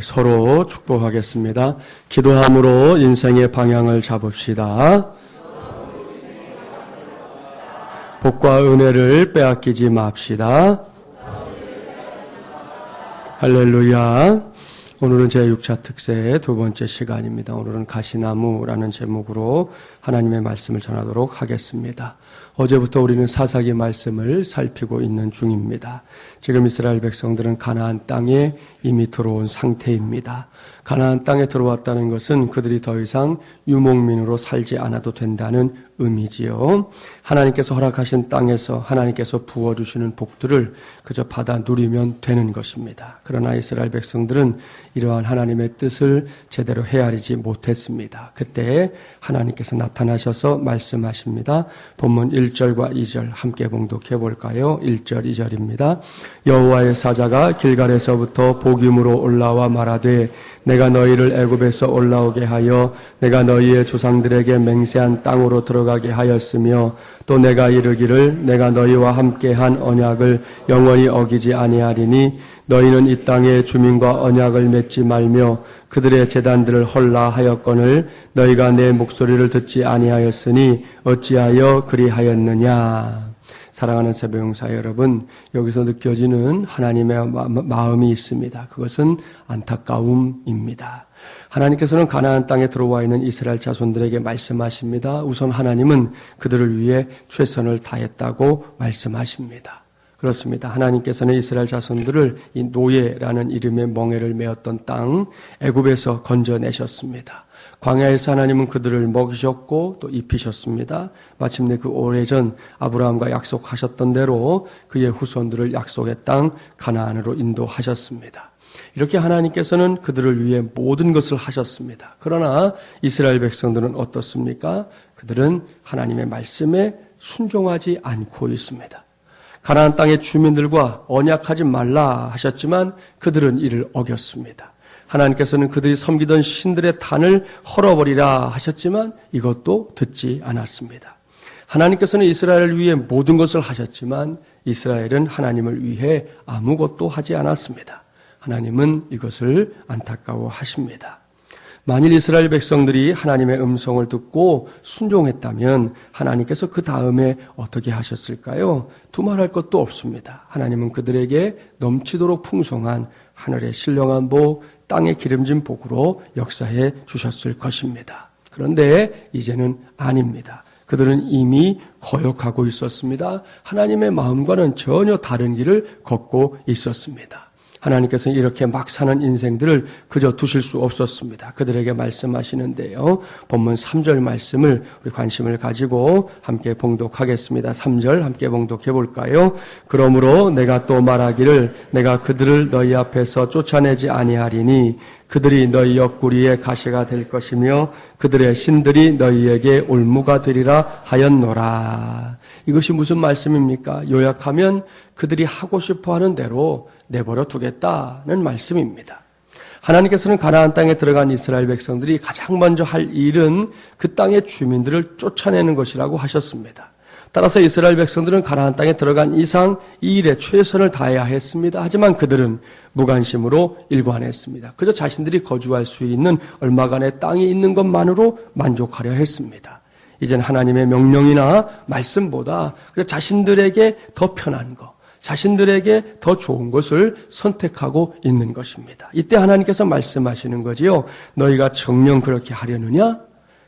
서로 축복하겠습니다. 기도함으로 인생의 방향을 잡읍시다. 복과 은혜를 빼앗기지 맙시다. 할렐루야. 오늘은 제6차 특세의 두 번째 시간입니다. 오늘은 가시나무라는 제목으로 하나님의 말씀을 전하도록 하겠습니다. 어제부터 우리는 사사기 말씀을 살피고 있는 중입니다. 지금 이스라엘 백성들은 가나안 땅에 이미 들어온 상태입니다. 가나안 땅에 들어왔다는 것은 그들이 더 이상 유목민으로 살지 않아도 된다는 의미지요. 하나님께서 허락하신 땅에서 하나님께서 부어주시는 복들을 그저 받아 누리면 되는 것입니다. 그러나 이스라엘 백성들은 이러한 하나님의 뜻을 제대로 헤아리지 못했습니다. 그때 하나님께서 나타나셔서 말씀하십니다. 본문 1 절과 2절 함께 봉독해 볼까요? 1절, 2절입니다. 여호와의 사자가 길갈에서부터 복임으로 올라와 말하되 내가 너희를 애굽에서 올라오게 하여 내가 너희의 조상들에게 맹세한 땅으로 들어가게 하였으며 또 내가 이르기를 내가 너희와 함께 한 언약을 영원히 어기지 아니하리니 너희는 이 땅의 주민과 언약을 맺지 말며 그들의 재단들을 헐라 하였거늘 너희가 내 목소리를 듣지 아니하였으니 어찌하여 그리하였느냐 사랑하는 새벽용사 여러분, 여기서 느껴지는 하나님의 마음이 있습니다. 그것은 안타까움입니다. 하나님께서는 가나안 땅에 들어와 있는 이스라엘 자손들에게 말씀하십니다. 우선 하나님은 그들을 위해 최선을 다했다고 말씀하십니다. 그렇습니다. 하나님께서는 이스라엘 자손들을 이 노예라는 이름의 멍에를 메었던 땅 애굽에서 건져내셨습니다. 광야에서 하나님은 그들을 먹이셨고 또 입히셨습니다. 마침내 그 오래전 아브라함과 약속하셨던 대로 그의 후손들을 약속의 땅 가나안으로 인도하셨습니다. 이렇게 하나님께서는 그들을 위해 모든 것을 하셨습니다. 그러나 이스라엘 백성들은 어떻습니까? 그들은 하나님의 말씀에 순종하지 않고 있습니다. 가나안 땅의 주민들과 언약하지 말라 하셨지만 그들은 이를 어겼습니다. 하나님께서는 그들이 섬기던 신들의 단을 헐어버리라 하셨지만 이것도 듣지 않았습니다. 하나님께서는 이스라엘을 위해 모든 것을 하셨지만 이스라엘은 하나님을 위해 아무것도 하지 않았습니다. 하나님은 이것을 안타까워 하십니다. 만일 이스라엘 백성들이 하나님의 음성을 듣고 순종했다면 하나님께서 그 다음에 어떻게 하셨을까요? 두말할 것도 없습니다. 하나님은 그들에게 넘치도록 풍성한 하늘의 신령한 복, 땅의 기름진 복으로 역사해 주셨을 것입니다. 그런데 이제는 아닙니다. 그들은 이미 거역하고 있었습니다. 하나님의 마음과는 전혀 다른 길을 걷고 있었습니다. 하나님께서는 이렇게 막 사는 인생들을 그저 두실 수 없었습니다. 그들에게 말씀하시는데요. 본문 3절 말씀을 우리 관심을 가지고 함께 봉독하겠습니다. 3절 함께 봉독해 볼까요? 그러므로 내가 또 말하기를 내가 그들을 너희 앞에서 쫓아내지 아니하리니 그들이 너희 옆구리에 가시가 될 것이며 그들의 신들이 너희에게 올무가 되리라 하였노라. 이것이 무슨 말씀입니까? 요약하면 그들이 하고 싶어 하는 대로 내버려 두겠다는 말씀입니다. 하나님께서는 가나안 땅에 들어간 이스라엘 백성들이 가장 먼저 할 일은 그 땅의 주민들을 쫓아내는 것이라고 하셨습니다. 따라서 이스라엘 백성들은 가나안 땅에 들어간 이상 이 일에 최선을 다해야 했습니다. 하지만 그들은 무관심으로 일관했습니다. 그저 자신들이 거주할 수 있는 얼마간의 땅이 있는 것만으로 만족하려 했습니다. 이젠 하나님의 명령이나 말씀보다 자신들에게 더 편한 것, 자신들에게 더 좋은 것을 선택하고 있는 것입니다. 이때 하나님께서 말씀하시는 거지요. 너희가 정령 그렇게 하려느냐?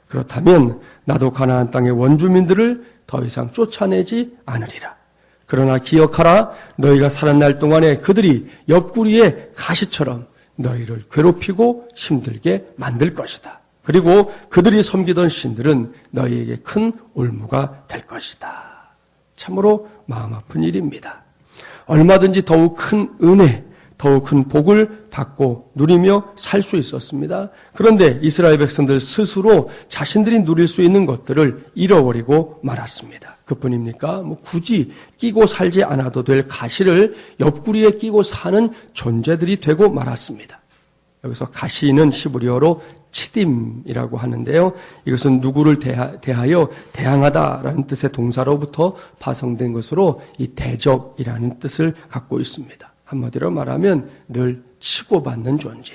그렇다면 나도 가나안 땅의 원주민들을 더 이상 쫓아내지 않으리라. 그러나 기억하라. 너희가 살아날 동안에 그들이 옆구리에 가시처럼 너희를 괴롭히고 힘들게 만들 것이다. 그리고 그들이 섬기던 신들은 너희에게 큰 올무가 될 것이다. 참으로 마음 아픈 일입니다. 얼마든지 더욱 큰 은혜, 더욱 큰 복을 받고 누리며 살 수 있었습니다. 그런데 이스라엘 백성들 스스로 자신들이 누릴 수 있는 것들을 잃어버리고 말았습니다. 그뿐입니까? 뭐 굳이 끼고 살지 않아도 될 가시를 옆구리에 끼고 사는 존재들이 되고 말았습니다. 여기서 가시는 시브리어로 치딤이라고 하는데요. 이것은 누구를 대하 여 대항하다라는 뜻의 동사로부터 파송된 것으로 이 대적이라는 뜻을 갖고 있습니다. 한마디로 말하면 늘 치고받는 존재.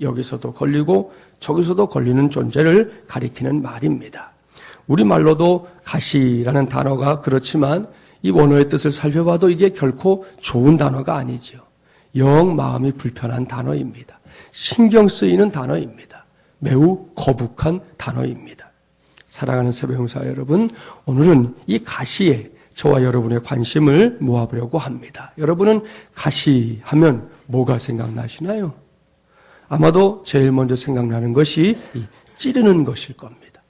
여기서도 걸리고 저기서도 걸리는 존재를 가리키는 말입니다. 우리말로도 가시라는 단어가 그렇지만 이 원어의 뜻을 살펴봐도 이게 결코 좋은 단어가 아니지요. 영 마음이 불편한 단어입니다. 신경 쓰이는 단어입니다. 매우 거북한 단어입니다. 사랑하는 새벽용사 여러분, 오늘은 이 가시에 저와 여러분의 관심을 모아보려고 합니다. 여러분은 가시 하면 뭐가 생각나시나요? 아마도 제일 먼저 생각나는 것이 찌르는 것일 겁니다.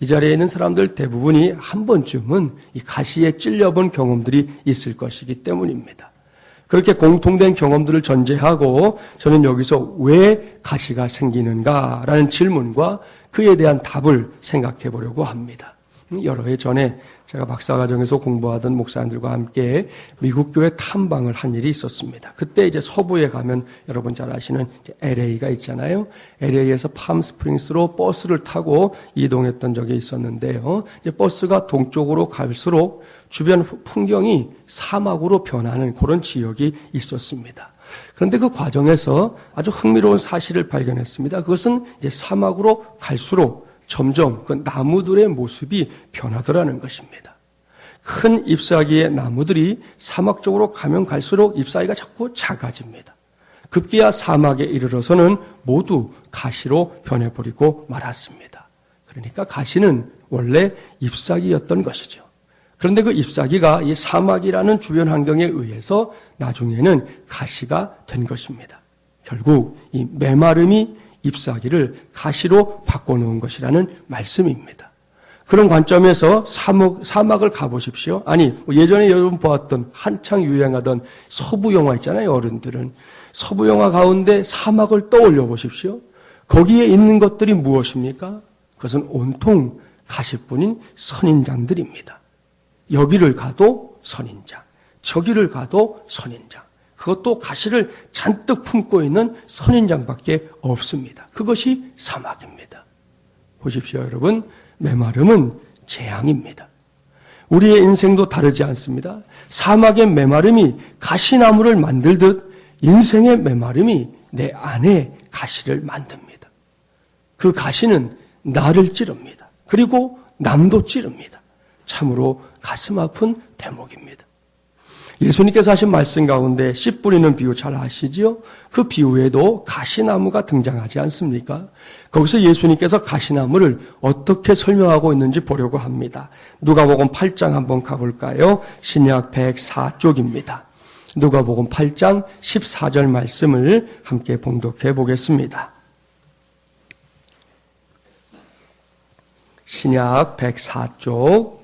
이 자리에 있는 사람들 대부분이 한 번쯤은 이 가시에 찔려본 경험들이 있을 것이기 때문입니다. 그렇게 공통된 경험들을 전제하고 저는 여기서 왜 가시가 생기는가라는 질문과 그에 대한 답을 생각해 보려고 합니다. 여러 해 전에 제가 박사과정에서 공부하던 목사님들과 함께 미국 교회 탐방을 한 일이 있었습니다. 그때 이제 서부에 가면 여러분 잘 아시는 LA가 있잖아요. LA에서 팜스프링스로 버스를 타고 이동했던 적이 있었는데요. 이제 버스가 동쪽으로 갈수록 주변 풍경이 사막으로 변하는 그런 지역이 있었습니다. 그런데 그 과정에서 아주 흥미로운 사실을 발견했습니다. 그것은 이제 사막으로 갈수록 점점 그 나무들의 모습이 변하더라는 것입니다. 큰 잎사귀의 나무들이 사막 쪽으로 가면 갈수록 잎사귀가 자꾸 작아집니다. 급기야 사막에 이르러서는 모두 가시로 변해버리고 말았습니다. 그러니까 가시는 원래 잎사귀였던 것이죠. 그런데 그 잎사귀가 이 사막이라는 주변 환경에 의해서 나중에는 가시가 된 것입니다. 결국 이 메마름이 잎사귀를 가시로 바꿔놓은 것이라는 말씀입니다. 그런 관점에서 사막, 사막을 가보십시오. 아니, 뭐 예전에 여러분 보았던 한창 유행하던 서부 영화 있잖아요, 어른들은. 서부 영화 가운데 사막을 떠올려 보십시오. 거기에 있는 것들이 무엇입니까? 그것은 온통 가시뿐인 선인장들입니다. 여기를 가도 선인장, 저기를 가도 선인장. 그것도 가시를 잔뜩 품고 있는 선인장밖에 없습니다. 그것이 사막입니다. 보십시오, 여러분. 메마름은 재앙입니다. 우리의 인생도 다르지 않습니다. 사막의 메마름이 가시나무를 만들듯 인생의 메마름이 내 안에 가시를 만듭니다. 그 가시는 나를 찌릅니다. 그리고 남도 찌릅니다. 참으로 가슴 아픈 대목입니다. 예수님께서 하신 말씀 가운데 씨 뿌리는 비유 잘 아시지요? 그 비유에도 가시나무가 등장하지 않습니까? 거기서 예수님께서 가시나무를 어떻게 설명하고 있는지 보려고 합니다. 누가복음 8장 한번 가볼까요? 신약 104쪽입니다. 누가복음 8장 14절 말씀을 함께 봉독해 보겠습니다. 신약 104쪽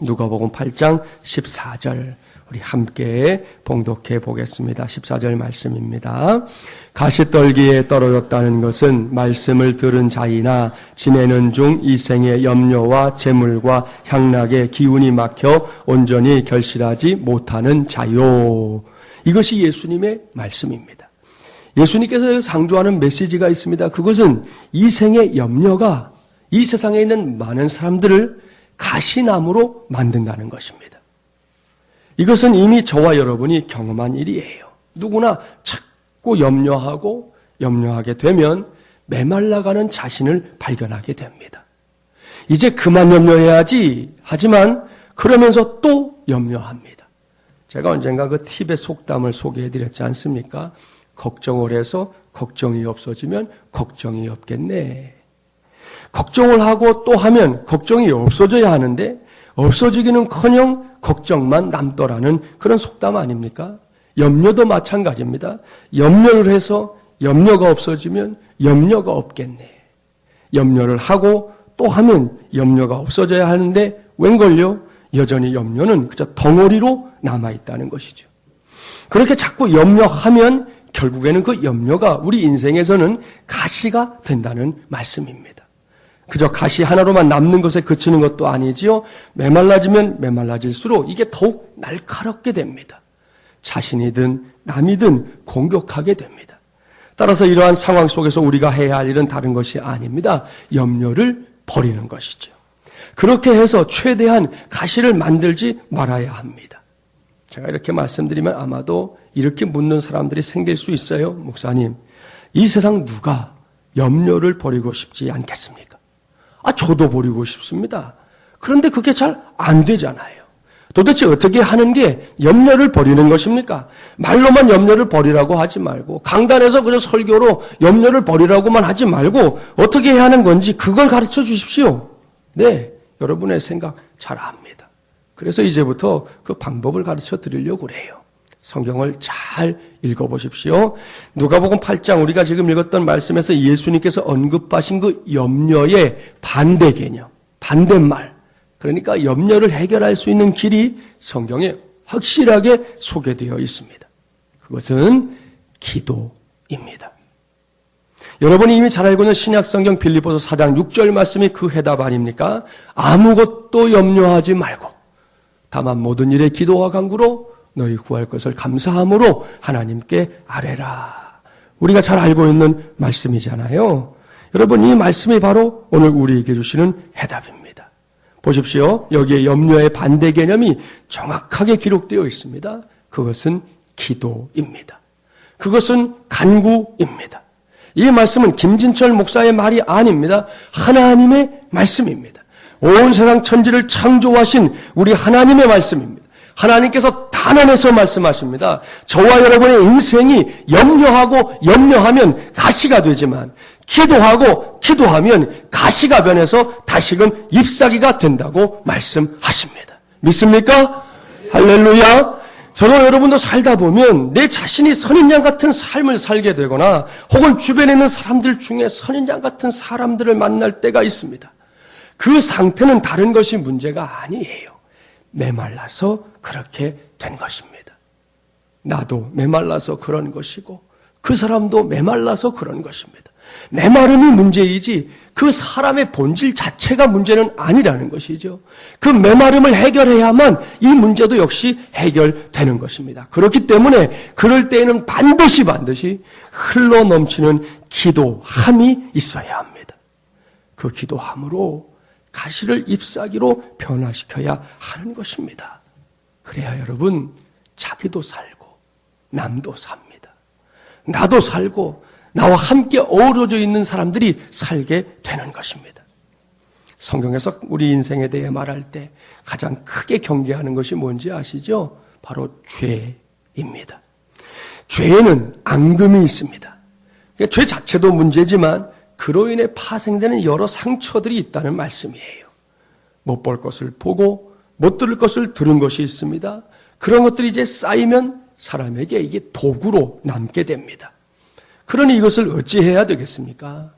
누가복음 8장 14절 우리 함께 봉독해 보겠습니다. 14절 말씀입니다. 가시떨기에 떨어졌다는 것은 말씀을 들은 자이나 지내는 중 이생의 염려와 재물과 향락의 기운이 막혀 온전히 결실하지 못하는 자요. 이것이 예수님의 말씀입니다. 예수님께서 상조하는 메시지가 있습니다. 그것은 이생의 염려가 이 세상에 있는 많은 사람들을 가시나무로 만든다는 것입니다. 이것은 이미 저와 여러분이 경험한 일이에요. 누구나 자꾸 염려하고 염려하게 되면 메말라가는 자신을 발견하게 됩니다. 이제 그만 염려해야지 하지만 그러면서 또 염려합니다. 제가 언젠가 그 팁의 속담을 소개해 드렸지 않습니까? 걱정을 해서 걱정이 없어지면 걱정이 없겠네. 걱정을 하고 또 하면 걱정이 없어져야 하는데 없어지기는 커녕 걱정만 남더라는 그런 속담 아닙니까? 염려도 마찬가지입니다. 염려를 해서 염려가 없어지면 염려가 없겠네. 염려를 하고 또 하면 염려가 없어져야 하는데 웬걸요? 여전히 염려는 그저 덩어리로 남아있다는 것이죠. 그렇게 자꾸 염려하면 결국에는 그 염려가 우리 인생에서는 가시가 된다는 말씀입니다. 그저 가시 하나로만 남는 것에 그치는 것도 아니지요. 메말라지면 메말라질수록 이게 더욱 날카롭게 됩니다. 자신이든 남이든 공격하게 됩니다. 따라서 이러한 상황 속에서 우리가 해야 할 일은 다른 것이 아닙니다. 염려를 버리는 것이죠. 그렇게 해서 최대한 가시를 만들지 말아야 합니다. 제가 이렇게 말씀드리면 아마도 이렇게 묻는 사람들이 생길 수 있어요. 목사님, 이 세상 누가 염려를 버리고 싶지 않겠습니까? 아, 저도 버리고 싶습니다. 그런데 그게 잘 안 되잖아요. 도대체 어떻게 하는 게 염려를 버리는 것입니까? 말로만 염려를 버리라고 하지 말고, 강단에서 그저 설교로 염려를 버리라고만 하지 말고, 어떻게 해야 하는 건지 그걸 가르쳐 주십시오. 네, 여러분의 생각 잘 압니다. 그래서 이제부터 그 방법을 가르쳐 드리려고 그래요. 성경을 잘 읽어보십시오. 누가복음 8장 우리가 지금 읽었던 말씀에서 예수님께서 언급하신 그 염려의 반대 개념, 반대말. 그러니까 염려를 해결할 수 있는 길이 성경에 확실하게 소개되어 있습니다. 그것은 기도입니다. 여러분이 이미 잘 알고 있는 신약 성경 빌리보서 4장 6절 말씀이 그 해답 아닙니까? 아무것도 염려하지 말고 다만 모든 일에 기도와 간구로 너희 구할 것을 감사함으로 하나님께 아뢰라. 우리가 잘 알고 있는 말씀이잖아요. 여러분 이 말씀이 바로 오늘 우리에게 주시는 해답입니다. 보십시오. 여기에 염려의 반대 개념이 정확하게 기록되어 있습니다. 그것은 기도입니다. 그것은 간구입니다. 이 말씀은 김진철 목사의 말이 아닙니다. 하나님의 말씀입니다. 온 세상 천지를 창조하신 우리 하나님의 말씀입니다. 하나님께서 단 안에서 말씀하십니다. 저와 여러분의 인생이 염려하고 염려하면 가시가 되지만 기도하고 기도하면 가시가 변해서 다시금 잎사귀가 된다고 말씀하십니다. 믿습니까? 할렐루야. 저도 여러분도 살다 보면 내 자신이 선인장 같은 삶을 살게 되거나 혹은 주변에 있는 사람들 중에 선인장 같은 사람들을 만날 때가 있습니다. 그 상태는 다른 것이 문제가 아니에요. 메말라서 그렇게 된 것입니다. 나도 메말라서 그런 것이고 그 사람도 메말라서 그런 것입니다. 메마름이 문제이지 그 사람의 본질 자체가 문제는 아니라는 것이죠. 그 메마름을 해결해야만 이 문제도 역시 해결되는 것입니다. 그렇기 때문에 그럴 때에는 반드시 반드시 흘러 넘치는 기도함이 있어야 합니다. 그 기도함으로 가시를 잎사귀로 변화시켜야 하는 것입니다. 그래야 여러분 자기도 살고 남도 삽니다. 나도 살고 나와 함께 어우러져 있는 사람들이 살게 되는 것입니다. 성경에서 우리 인생에 대해 말할 때 가장 크게 경계하는 것이 뭔지 아시죠? 바로 죄입니다. 죄에는 앙금이 있습니다. 그러니까 죄 자체도 문제지만 그로 인해 파생되는 여러 상처들이 있다는 말씀이에요. 못 볼 것을 보고 못 들을 것을 들은 것이 있습니다. 그런 것들이 이제 쌓이면 사람에게 이게 도구로 남게 됩니다. 그러니 이것을 어찌해야 되겠습니까?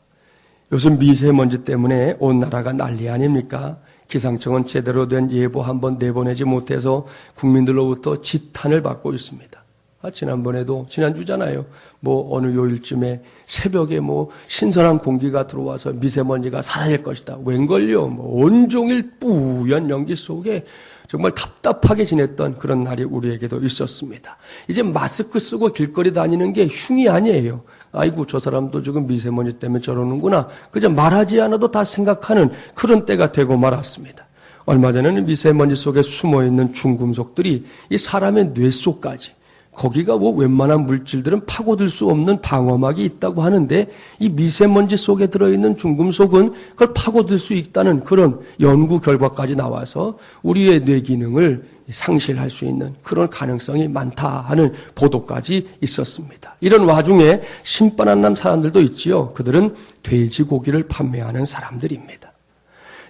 요즘 미세먼지 때문에 온 나라가 난리 아닙니까? 기상청은 제대로 된 예보 한 번 내보내지 못해서 국민들로부터 지탄을 받고 있습니다. 아, 지난번에도, 지난주잖아요. 뭐, 어느 요일쯤에 새벽에 뭐, 신선한 공기가 들어와서 미세먼지가 사라질 것이다. 웬걸요? 뭐, 온종일 뿌연 연기 속에 정말 답답하게 지냈던 그런 날이 우리에게도 있었습니다. 이제 마스크 쓰고 길거리 다니는 게 흉이 아니에요. 아이고, 저 사람도 지금 미세먼지 때문에 저러는구나. 그저 말하지 않아도 다 생각하는 그런 때가 되고 말았습니다. 얼마 전에는 미세먼지 속에 숨어 있는 중금속들이 이 사람의 뇌 속까지 거기가 뭐 웬만한 물질들은 파고들 수 없는 방어막이 있다고 하는데 이 미세먼지 속에 들어있는 중금속은 그걸 파고들 수 있다는 그런 연구 결과까지 나와서 우리의 뇌 기능을 상실할 수 있는 그런 가능성이 많다 하는 보도까지 있었습니다. 이런 와중에 신바한 남 사람들도 있지요. 그들은 돼지고기를 판매하는 사람들입니다.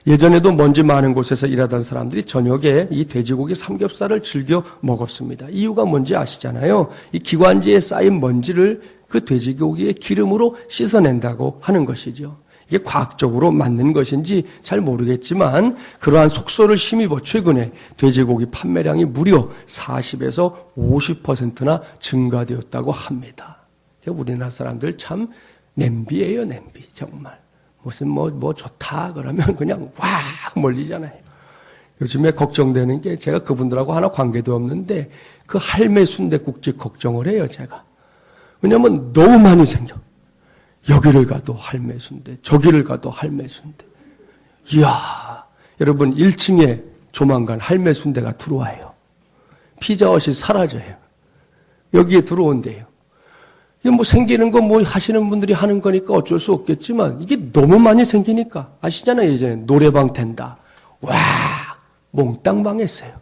예전에도 먼지 많은 곳에서 일하던 사람들이 저녁에 이 돼지고기 삼겹살을 즐겨 먹었습니다. 이유가 뭔지 아시잖아요. 이 기관지에 쌓인 먼지를 그 돼지고기의 기름으로 씻어낸다고 하는 것이죠. 이게 과학적으로 맞는 것인지 잘 모르겠지만 그러한 속소를 힘입어 최근에 돼지고기 판매량이 무려 40에서 50%나 증가되었다고 합니다. 우리나라 사람들 참 냄비예요, 냄비. 정말. 무슨 뭐, 뭐 좋다 그러면 그냥 와 몰리잖아요. 요즘에 걱정되는 게 제가 그분들하고 하나 관계도 없는데 그 할매 순대국집 걱정을 해요, 제가. 왜냐면 너무 많이 생겨. 여기를 가도 할매 순대, 저기를 가도 할매 순대. 이야, 여러분 1층에 조만간 할매 순대가 들어와요. 피자헛이 사라져요. 여기에 들어온대요. 이게 뭐 생기는 거 뭐 하시는 분들이 하는 거니까 어쩔 수 없겠지만 이게 너무 많이 생기니까 아시잖아요 예전에. 노래방 된다. 와 몽땅 망했어요.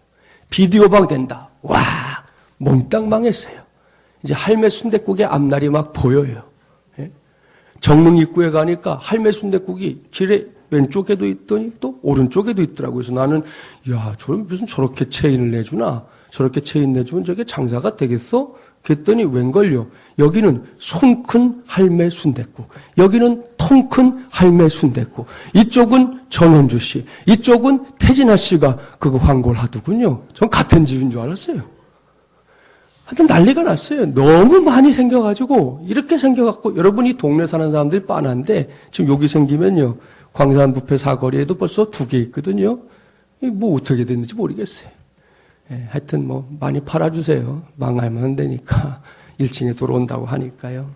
비디오방 된다. 와 몽땅 망했어요. 이제 할매 순대국의 앞날이 막 보여요. 예? 정릉 입구에 가니까 할매 순대국이 길에 왼쪽에도 있더니 또 오른쪽에도 있더라고요. 그래서 나는 야저 무슨 저렇게 체인을 내주나? 저렇게 체인 내주면 저게 장사가 되겠어? 그랬더니 웬걸요? 여기는 손 큰 할매 순댓국, 여기는 통 큰 할매 순댓국, 이쪽은 전원주 씨, 이쪽은 태진아 씨가 그거 광고를 하더군요. 전 같은 집인 줄 알았어요. 하여튼 난리가 났어요. 너무 많이 생겨가지고, 이렇게 생겨갖고, 여러분이 동네 사는 사람들이 빤한데, 지금 여기 생기면요, 광산 부페 사거리에도 벌써 두 개 있거든요. 뭐 어떻게 됐는지 모르겠어요. 예, 하여튼 뭐 많이 팔아주세요. 망하면 안 되니까 1층에 들어온다고 하니까요.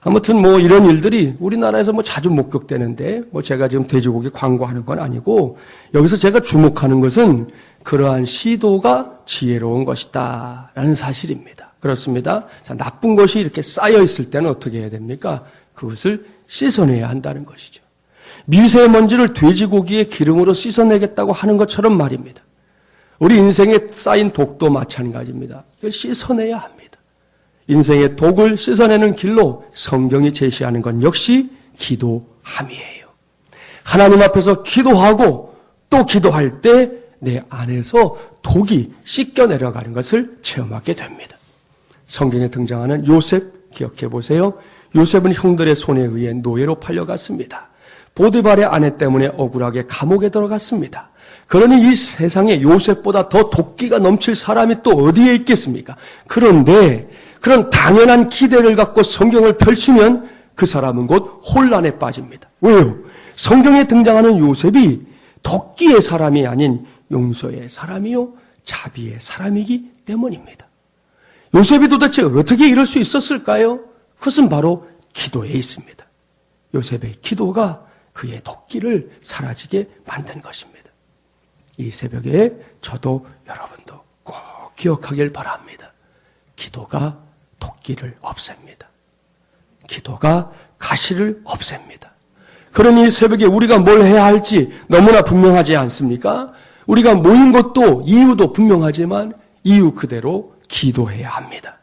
아무튼 뭐 이런 일들이 우리나라에서 뭐 자주 목격되는데 뭐 제가 지금 돼지고기 광고하는 건 아니고 여기서 제가 주목하는 것은 그러한 시도가 지혜로운 것이다 라는 사실입니다. 그렇습니다. 자, 나쁜 것이 이렇게 쌓여 있을 때는 어떻게 해야 됩니까? 그것을 씻어내야 한다는 것이죠. 미세먼지를 돼지고기의 기름으로 씻어내겠다고 하는 것처럼 말입니다. 우리 인생에 쌓인 독도 마찬가지입니다. 이걸 씻어내야 합니다. 인생의 독을 씻어내는 길로 성경이 제시하는 건 역시 기도함이에요. 하나님 앞에서 기도하고 또 기도할 때 내 안에서 독이 씻겨 내려가는 것을 체험하게 됩니다. 성경에 등장하는 요셉 기억해 보세요. 요셉은 형들의 손에 의해 노예로 팔려갔습니다. 보드발의 아내 때문에 억울하게 감옥에 들어갔습니다. 그러니 이 세상에 요셉보다 더 도끼가 넘칠 사람이 또 어디에 있겠습니까? 그런데 그런 당연한 기대를 갖고 성경을 펼치면 그 사람은 곧 혼란에 빠집니다. 왜요? 성경에 등장하는 요셉이 도끼의 사람이 아닌 용서의 사람이요, 자비의 사람이기 때문입니다. 요셉이 도대체 어떻게 이럴 수 있었을까요? 그것은 바로 기도에 있습니다. 요셉의 기도가 그의 도끼를 사라지게 만든 것입니다. 이 새벽에 저도 여러분도 꼭 기억하길 바랍니다. 기도가 도끼를 없앱니다. 기도가 가시를 없앱니다. 그러니 이 새벽에 우리가 뭘 해야 할지 너무나 분명하지 않습니까? 우리가 모인 것도 이유도 분명하지만 이유 그대로 기도해야 합니다.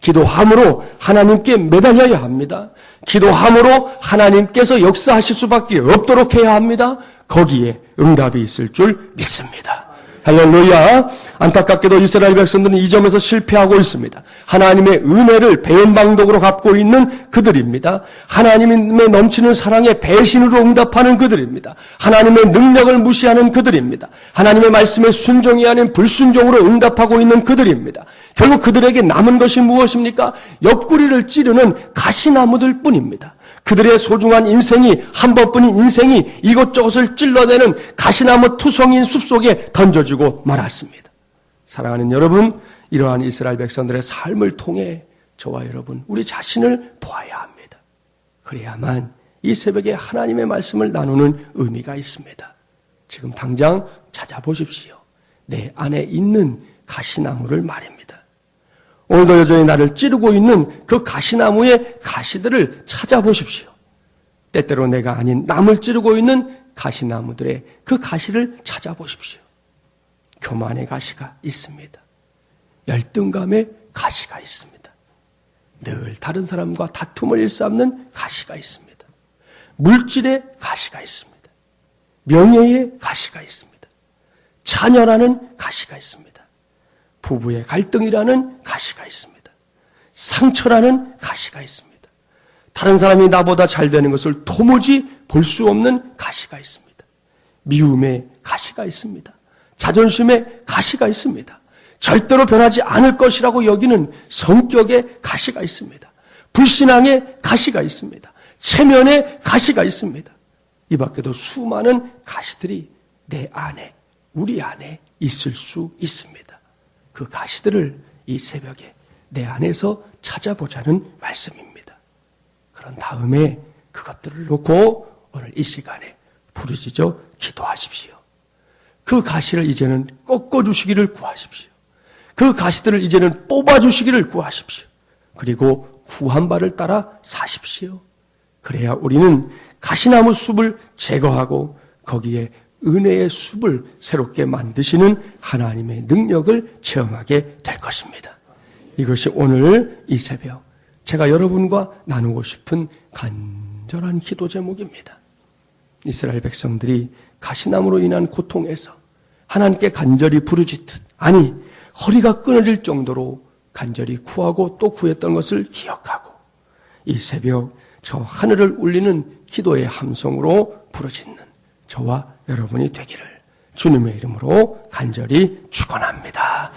기도함으로 하나님께 매달려야 합니다. 기도함으로 하나님께서 역사하실 수밖에 없도록 해야 합니다. 거기에 응답이 있을 줄 믿습니다. 할렐루야. 안타깝게도 이스라엘 백성들은 이 점에서 실패하고 있습니다. 하나님의 은혜를 배은방독으로 갖고 있는 그들입니다. 하나님의 넘치는 사랑에 배신으로 응답하는 그들입니다. 하나님의 능력을 무시하는 그들입니다. 하나님의 말씀에 순종이 아닌 불순종으로 응답하고 있는 그들입니다. 결국 그들에게 남은 것이 무엇입니까? 옆구리를 찌르는 가시나무들 뿐입니다. 그들의 소중한 인생이 한 번뿐인 인생이 이것저것을 찔러내는 가시나무 투성인 숲속에 던져지고 말았습니다. 사랑하는 여러분, 이러한 이스라엘 백성들의 삶을 통해 저와 여러분, 우리 자신을 보아야 합니다. 그래야만 이 새벽에 하나님의 말씀을 나누는 의미가 있습니다. 지금 당장 찾아보십시오. 내 안에 있는 가시나무를 말입니다. 오늘도 여전히 나를 찌르고 있는 그 가시나무의 가시들을 찾아보십시오. 때때로 내가 아닌 남을 찌르고 있는 가시나무들의 그 가시를 찾아보십시오. 교만의 가시가 있습니다. 열등감의 가시가 있습니다. 늘 다른 사람과 다툼을 일삼는 가시가 있습니다. 물질의 가시가 있습니다. 명예의 가시가 있습니다. 자녀라는 가시가 있습니다. 부부의 갈등이라는 가시가 있습니다. 상처라는 가시가 있습니다. 다른 사람이 나보다 잘 되는 것을 도무지 볼 수 없는 가시가 있습니다. 미움의 가시가 있습니다. 자존심의 가시가 있습니다. 절대로 변하지 않을 것이라고 여기는 성격의 가시가 있습니다. 불신앙의 가시가 있습니다. 체면의 가시가 있습니다. 이 밖에도 수많은 가시들이 내 안에, 우리 안에 있을 수 있습니다. 그 가시들을 이 새벽에 내 안에서 찾아보자는 말씀입니다. 그런 다음에 그것들을 놓고 오늘 이 시간에 부르짖어 기도하십시오. 그 가시를 이제는 꺾어주시기를 구하십시오. 그 가시들을 이제는 뽑아주시기를 구하십시오. 그리고 구한 바를 따라 사십시오. 그래야 우리는 가시나무 숲을 제거하고 거기에 은혜의 숲을 새롭게 만드시는 하나님의 능력을 체험하게 될 것입니다. 이것이 오늘 이 새벽 제가 여러분과 나누고 싶은 간절한 기도 제목입니다. 이스라엘 백성들이 가시나무로 인한 고통에서 하나님께 간절히 부르짖듯 아니 허리가 끊어질 정도로 간절히 구하고 또 구했던 것을 기억하고 이 새벽 저 하늘을 울리는 기도의 함성으로 부르짖는 저와 여러분이 되기를 주님의 이름으로 간절히 축원합니다.